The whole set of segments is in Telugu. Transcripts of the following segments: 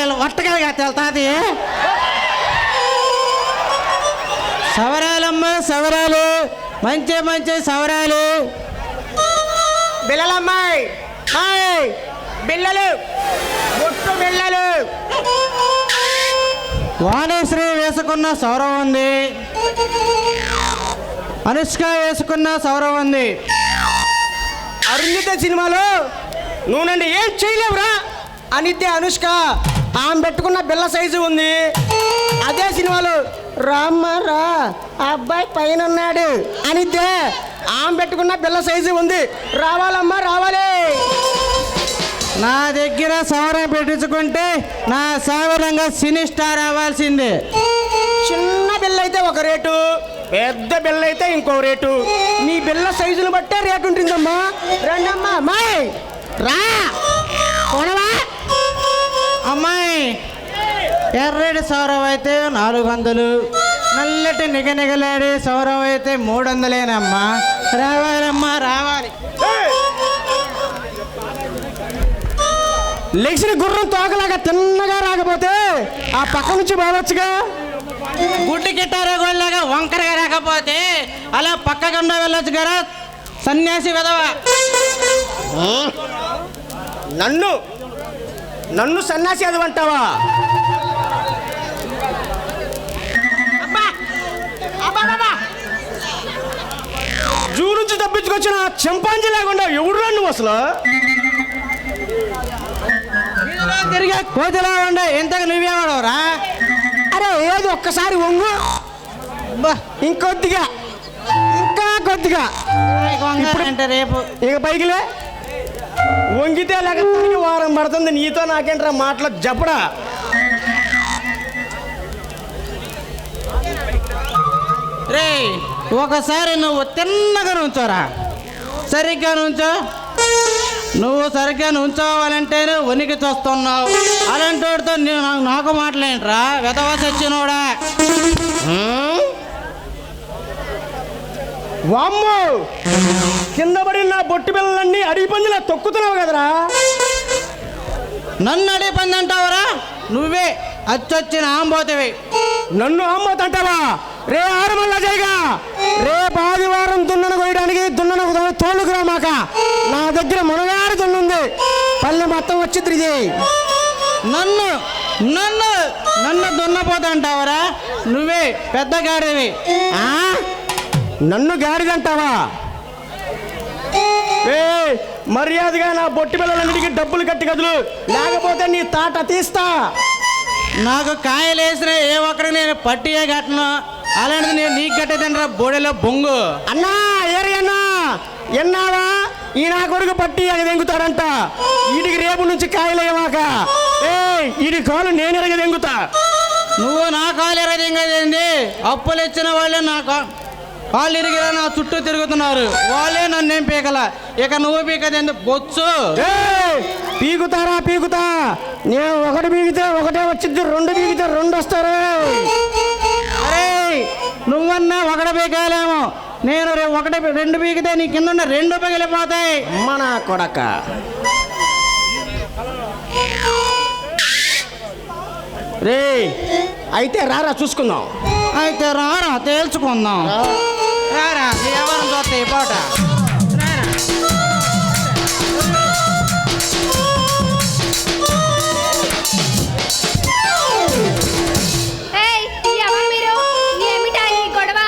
ఒట్టగా తెలుతాది సవరాలమ్మ సవరాలు. మంచి మంచి సవరాలు. బిల్లలమ్మాయి. బిల్లలు. బిల్లలు. వాణిశ్రీ వేసుకున్న సౌరం ఉంది. అనుష్క వేసుకున్న సౌరం ఉంది. అరుంధిత సినిమాలో నువ్వు నన్ను ఏం చేయలేవురా? అనితే అనుష్క. ఆమె పెట్టుకున్న బిల్ల సైజు ఉంది. అదే సినిమాలో రామ్మ రా ఆ అబ్బాయి పైన ఉన్నాడు అనితే ఆమె పెట్టుకున్న బిల్ల సైజు ఉంది. రావాలమ్మా రావాలి. నా దగ్గర సౌరం పెట్టించుకుంటే నా సౌరంగా సినీ స్టార్ అవ్వాల్సిందే. చిన్న బిల్ల అయితే ఒక రేటు పెద్ద బిల్ల అయితే ఇంకో రేటు. నీ బిల్ల సైజును బట్టే రేటు ఉంటుందమ్మా. రండమ్మా అమ్మాయి. రా. కొనవా అమ్మాయి. ఎర్రటి సౌరం అయితే నాలుగు వందలు. నల్లటి నిగనిగలాడి సౌరం అయితే మూడు వందలేనమ్మా. రావాలమ్మా రావాలి. లెగ్సిన గుర్రం తోకలాగా తిన్నగా రాకపోతే ఆ పక్క నుంచి బాగొచ్చుగా గుడ్డు గిట్టారే గోళ్ళగా వంకరగా రాకపోతే అలా పక్కకుండా వెళ్ళొచ్చు కదా సన్యాసి విధవ. నన్ను? నన్ను సన్యాసి అది అంటావా? జూ నుంచి తప్పించుకొచ్చిన చెంపాంజీ లేకుండా ఎవడు నువ్వు అసలు? తిరిగే కోతిలా ఉండే ఇంతకు నువ్వేవాడవరా అరే ఏది ఒక్కసారి వంగు. ఇంకొద్దిగా. ఇంకా కొద్దిగా. అంటే రేపు. ఇక పైకిలే వంగితే లేకపోతే వారం పడుతుంది. నీతో నాకేంట్రా మాటలు? జపడా. రే ఒకసారి నువ్వు తిన్నగా నుంచోరా. సరిగ్గా నుంచో. నువ్వు సరిగ్గా నుంచోవాలంటేనే వణికి చూస్తున్నావు. అలాంటి వాడితో నేను నాకు మాట్లాడరా మాటలేంట్రా? వెధవ సచ్చినోడా? వామ్మో! కింద పడిన నా బొట్టు పిల్లలన్నీ అడిగి పందిలా తొక్కుతున్నావు కదరా? నన్ను అడే పని అంటావురా? నువ్వే అచ్చొచ్చిన ఆంబోతవి. నన్ను అమ్మతంటావా రే ఆరుమల్ల జైగా! రే ఆదివారం దున్నను కోయడానికి దున్నను తోలుకురా మాక. నా దగ్గర మునగాడు దున్నుంది. పల్లె మొత్తం వచ్చి తిరిగి నన్ను నన్ను నన్ను దున్నపోతా అంటావరా? నువ్వే పెద్ద గాడివి ఆ? నన్ను గాడిదంటావా? ఏ మర్యాదగా నా బొట్టి పిల్లలన్నిటికీ డబ్బులు కట్టి కదులు. లేకపోతే నీ తాట తీస్తా. నాకు కాయలు వేసిన ఏ ఒక్కడికి నేను పట్టియే కట్టను. అలాంటిది నేను నీకు కట్టేదండ్రా బోడెలో బొంగు. అన్నా ఏరి అన్నా. ఎన్నావా? ఈ నా కొడుకు పట్టి ఎగదెంగుతాడంట వీడికి రేపు నుంచి కాయలేమాక ఏ వీడి కాలు నేను ఎరగదెంగుతా నువ్వు నా కాలు ఎరగదింగదేంది అప్పులు ఇచ్చిన వాళ్ళే నా కాళ్ళు ఇరిగిలా నా చుట్టూ తిరుగుతున్నారు. వాళ్ళే నన్ను ఏం పీకల. ఇక నువ్వు పీకదేంది బొచ్చు. పీకుతారా పీకుతా? నేను ఒకటి పీకితే ఒకటే వచ్చింది రెండు పీకితే రెండు వస్తారు. అరే నువ్వన్నా ఒకటి పీకాలేమో. నేను రే- ఒకటి రెండు పీకితే నీ కింద ఉన్న రెండు పగిలిపోతాయి. మన కొడక. రే అయితే రారా చూసుకుందాం. అయితే రారా తేల్చుకుందాం. రారా ఎవరిని చూస్తే ఈ పూట? ఎవరు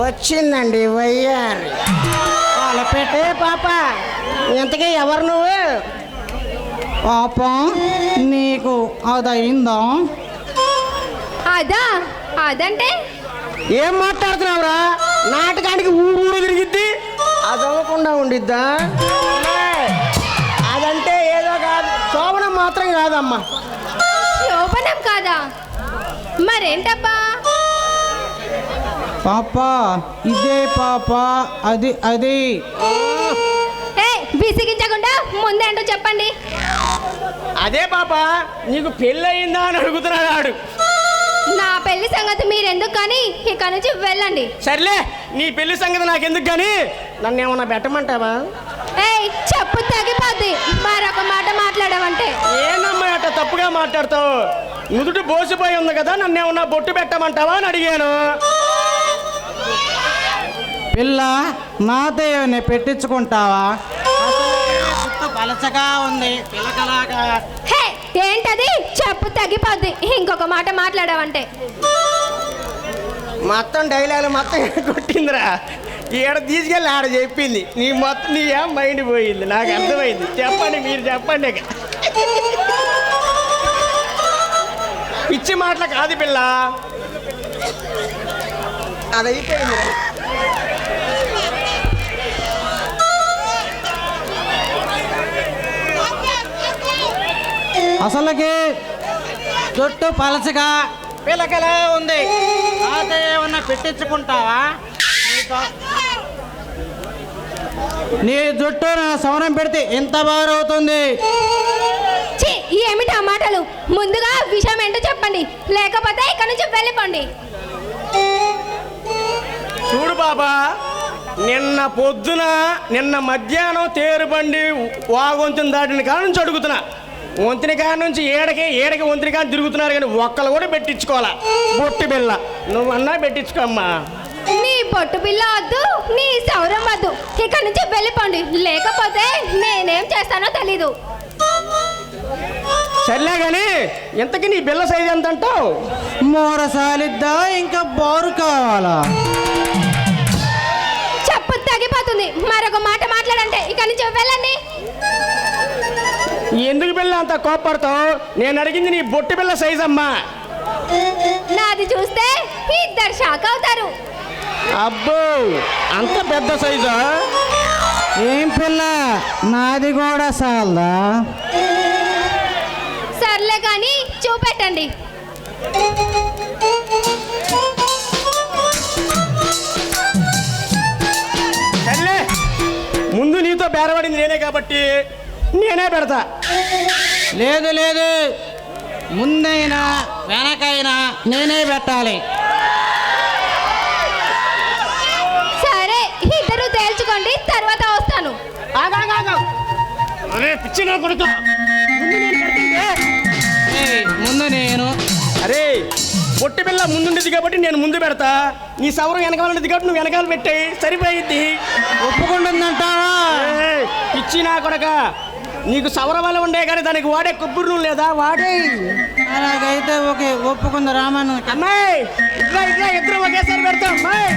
వచ్చిందండి వయ్యారి. వాళ్ళ పెట్టే పాప. ఎంతకీ ఎవరు నువ్వు? పాపం నీకు అదయిందా? అదా అదంటే? ఏం మాట్లాడుతున్నావురా? నాటకానికి ఊరు ఊరు తిరిగిద్ది. అది అవ్వకుండా ఉండిద్దా? అదంటే ఏదో కాదు. శోభనం మాత్రం కాదమ్మా. శోభనం కాదా? మరేంటబ్బా? పాప ఇదే పాప అది అది. ఏ విసిగించకుండా ముందేంటో చెప్పండి. అదే పాప నీకు పెళ్ళయిందా అని అడుగుతున్నాడు నా పెళ్ళి సంగతి మీరెందుకు కానీ ఇక నుంచి వెళ్ళండి. సర్లే నీ పెళ్ళి సంగతి నాకెందుకు కానీ? నన్ను ఏమన్నా పెట్టమంటావా? ఏయ్ చెప్పు తగ్గిపోద్ది మరొక మాట మాట్లాడమంటే. అట్ట తప్పుగా మాట్లాడతావు? నుదుటి బోసిపోయి ఉంది కదా నన్ను ఏమన్నా బొట్టు పెట్టమంటావా అని అడిగాను. పిల్ల నాతో ఏమైనా పెట్టించుకుంటావా? పలచగా ఉంది హే ఏంటది? చెప్పు తగ్గిపోద్ది. ఇంకొక మాట మాట్లాడావంటే. మొత్తం డైలాగ్ మొత్తం కొట్టిందిరా? ఈడ తీసుకెళ్ళి ఆడ చెప్పింది. నీ మొత్తం నీ ఏం మైండ్ పోయింది? నాకు అర్థమైంది. చెప్పండి మీరు చెప్పండి. పిచ్చి మాటలు కాదు పిల్ల. అది అయిపోయింది. అసలుకి జుట్టు పలచగా పిలకలా ఉంది. నాతో ఏమన్నా పెట్టించుకుంటావా? నీ జుట్టు నా సవరం పెడితే ఎంత బారవుతుంది ఛీ ఏమిటి ఆ మాటలు? ముందుగా విషయం ఏంటో చెప్పండి. లేకపోతే ఇక్కడ నుంచి వెళ్ళిపోండి. చూడు బాబా నిన్న పొద్దున నిన్న మధ్యాహ్నం తేరుబండి వాగొంతున దాటిన కాడ నుంచి అడుగుతున్నా. వంతిన కాడ నుంచి ఏడకి ఏడకి వంతిన కాడ తిరుగుతున్నారు కానీ ఒక్కలు కూడా పెట్టించుకోవాలా? బొట్టి బిల్ల నువ్వన్నా పెట్టించుకోమ్మా. నీ పొట్టు పిల్ల వద్దు నీ సౌరం వద్దు. ఇక్కడ నుంచి వెళ్ళిపోండి. లేకపోతే నేనేం చేస్తానో తెలీదు. సర్లే కానీ ఇంతకీ నీ బిల్ల సైజ్ ఎంత అంటావు మూరసాలిద్దా ఇంకా బారు కావాలా? చెప్పు తగ్గిపోతుంది. మరొక మాట మాట్లాడంటే ఇక్కడ నుంచి వెళ్ళండి. ఎందుకు బిల్ల అంత కోపడతావు నేను అడిగింది నీ బొట్టి బిల్ల సైజ్ అమ్మా. నాది చూస్తే ఇద్దరు షాక్ అవుతారు. అబ్బో అంత పెద్ద సైజా ఏం పిల్ల? నాది కూడా సాల్దా? సర్లే కానీ చూపెట్టండి. ముందు నీతో బేరపడింది నేనే కాబట్టి నేనే పెడతా. లేదు లేదు. ముందైనా వెనకైనా నేనే పెట్టాలి. సరే ఇద్దరు తేల్చుకోండి తర్వాత వస్తాను. అరే పిచ్చి నా కొడుకు. ముందు నేను పెడుతుంటే. ఏయ్, ముందు నేను. అరే పొట్టి పిల్ల ముందుండేది కాబట్టి నేను ముందు పెడతా. నీ సౌరం వెనకాల ఉండేది కాబట్టి నువ్వు వెనకాల పెట్టాయి. సరిపోయింది ఒప్పుకుంటుందంటావా? ఏయ్, పిచ్చి నా కొడక. నీకు సవరవల ఉండే కానీ దానికి వాడే కుబ్బురు లేదా? వాడే. అలాగైతే ఓకే ఒప్పుకుంది రామాను అమ్మాయి ఇట్లా ఇట్లా ఇద్దరు ఒకేసారి పెడతాం. అమ్మాయి.